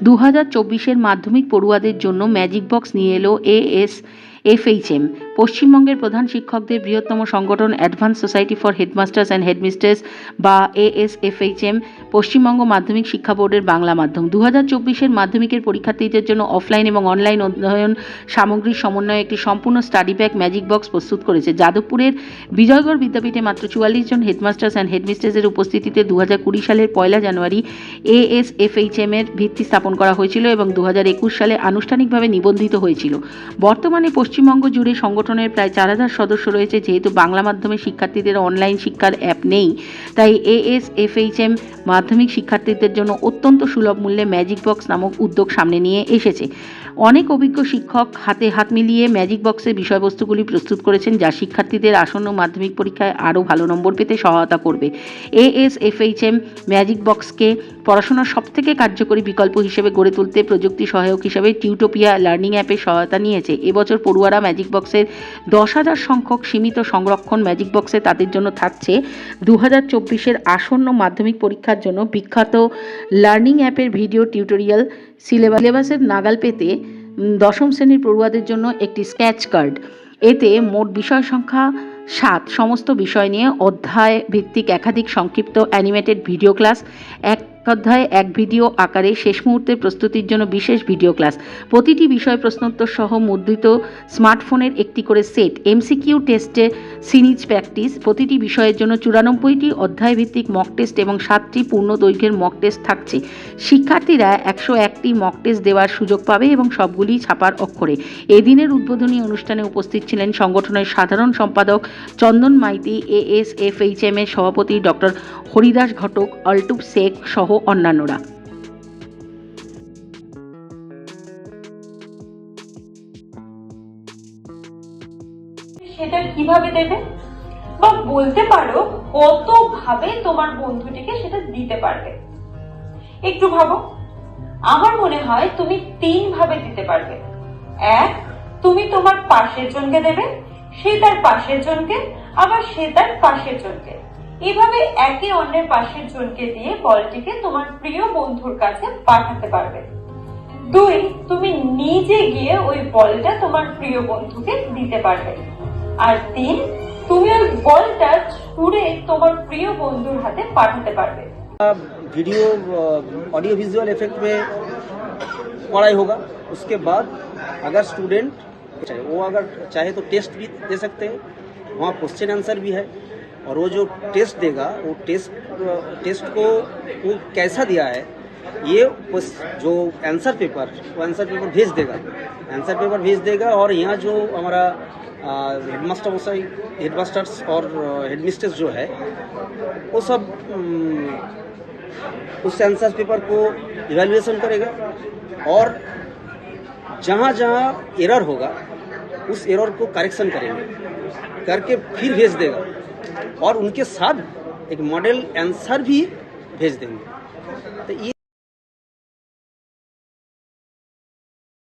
দু হাজার চব্বিশের মাধ্যমিক পড়ুয়াদের জন্য ম্যাজিক বক্স নিয়ে এলো এএস এফএইচএম, পশ্চিমবঙ্গের প্রধান শিক্ষকদের বৃহত্তম সংগঠন advance society for headmasters and headmistress বা এএসএফএইচএম, পশ্চিমবঙ্গ মাধ্যমিক শিক্ষা বোর্ডের বাংলা মাধ্যম। দু হাজার চব্বিশের মাধ্যমিকের পরীক্ষার্থীদের জন্য অফলাইন এবং অনলাইন অধ্যয়ন সামগ্রীর সমন্বয়ে একটি সম্পূর্ণ স্টাডি ব্যাগ ম্যাজিক বক্স প্রস্তুত করেছে। যাদবপুরের বিজয়গড় বিদ্যাপীঠে মাত্র চুয়াল্লিশ জন হেডমাস্টার্স অ্যান্ড হেডমিস্ট্রেসের উপস্থিতিতে দু হাজার কুড়ি সালের পয়লা জানুয়ারি এএসএফএইচএম এর ভিত্তি স্থাপন করা হয়েছিল এবং দু হাজার একুশ সালে আনুষ্ঠানিকভাবে নিবন্ধিত হয়েছিল। বর্তমানে পশ্চিমবঙ্গ জুড়ে সংগঠনের প্রায় চার হাজার সদস্য রয়েছে, যেহেতু বাংলা মাধ্যমে শিক্ষার্থীদের অনলাইন শিক্ষার অ্যাপ নেই। তাই এএসএফএইচএম মাধ্যমিক শিক্ষার্থীদের জন্য অত্যন্ত সুলভ মূল্যে ম্যাজিক বক্স নামক উদ্যোগ সামনে নিয়ে এসেছে। অনেক অভিজ্ঞ শিক্ষক হাতে হাত মিলিয়ে ম্যাজিক বক্সের বিষয়বস্তুগুলি প্রস্তুত করেছেন, যা শিক্ষার্থীদের আসন্ন মাধ্যমিক পরীক্ষায় আরও ভালো নম্বর পেতে সহায়তা করবে। এএসএফএইচএম ম্যাজিক বক্সকে পড়াশোনার সবথেকে কার্যকরী বিকল্প হিসেবে গড়ে তুলতে প্রযুক্তি সহায়ক হিসেবে টিউটোপিয়া লার্নিং অ্যাপের সহায়তা নিয়েছে। এবছর পড়ুয়ারা ম্যাজিক বক্সের দশ হাজার সংখ্যক সীমিত সংরক্ষণ ম্যাজিক বক্সে তাদের জন্য থাকছে দু হাজার চব্বিশের আসন্ন মাধ্যমিক পরীক্ষার জন্য বিখ্যাত লার্নিং অ্যাপের ভিডিও টিউটোরিয়াল সিলেবাস সিলেবাসের নাগাল পেতে দশম শ্রেণির পড়ুয়াদের জন্য একটি স্ক্যাচ কার্ড এতে মোট বিষয় সংখ্যা সাত। সমস্ত বিষয় নিয়ে অধ্যায় ভিত্তিক একাধিক সংক্ষিপ্ত অ্যানিমেটেড ভিডিও ক্লাস এক অধ্যায় এক ভিডিও আকারে শেষ মুহূর্তের প্রস্তুতির জন্য বিশেষ ভিডিও ক্লাস। প্রতিটি বিষয় প্রশ্নোত্তর সহ মুদ্রিত স্মার্টফোনের একটি করে সেট, এমসিকিউ টেস্টে সিরিজ প্র্যাকটিস, প্রতিটি বিষয়ের জন্য চুরানব্বইটি অধ্যায় ভিত্তিক মক টেস্ট এবং সাতটি পূর্ণ দৈর্ঘ্যের মক টেস্ট থাকছে। শিক্ষার্থীরা একশো একটি মক টেস্ট দেওয়ার সুযোগ পাবে এবং সবগুলি ছাপার অক্ষরে। এদিনের উদ্বোধনী অনুষ্ঠানে উপস্থিত ছিলেন সংগঠনের সাধারণ সম্পাদক চন্দন মাইতি এএসএফএইচএম এর সভাপতি ডক্টর হরিদাস ঘটক অল্টুপ শেখ সহ অন্যান্যরা। সেটা কীভাবে দেবে? বা বলতে পারো কতভাবে তোমার বন্ধুটিকে সেটা দিতে পারবে? একটু ভাবো। আমার মনে হয় তুমি তিন ভাবে দিতে পারবে। এক, তুমি তোমার পাশের জনকে দেবে, সে তার পাশের জনকে, আবার সে তার পাশের জনকে। এভাবে একে অন্যের পাশের জনকে দিয়ে বলটিকে তোমার প্রিয় বন্ধুর কাছে পাঠাতে পারবে দুই তুমি নিজে গিয়ে ওই বলটা তোমার প্রিয় বন্ধুকে দিতে পারবে আর তিন তুমি ওই বলটা ছুঁড়ে তোমার প্রিয় বন্ধুর হাতে পাঠাতে পারবে वीडियो ऑडियो विजुअल इफेक्ट में पढ़ाई होगा उसके बाद अगर स्टूडेंट चाहे वो अगर चाहे तो टेस्ट भी दे सकते हैं वहाँ क्वेश्चन आंसर भी है और वो जो टेस्ट देगा, वो टेस्ट टेस्ट को वो कैसा दिया है, ये उस जो आंसर पेपर वो आंसर पेपर भेज देगा। आंसर पेपर भेज देगा और यहाँ जो हमारा हेडमास्टर हेडमास्टर्स और हेडमिस्ट्रेस जो है, वो सब उस आंसर पेपर को इवैल्यूएशन करेगा और जहाँ जहाँ एरर होगा, उस एरर को करेक्शन करेंगे। करके फिर भेज देगा। और उनके साथ एक मॉडल आंसर भी भेज देंगे। तो ये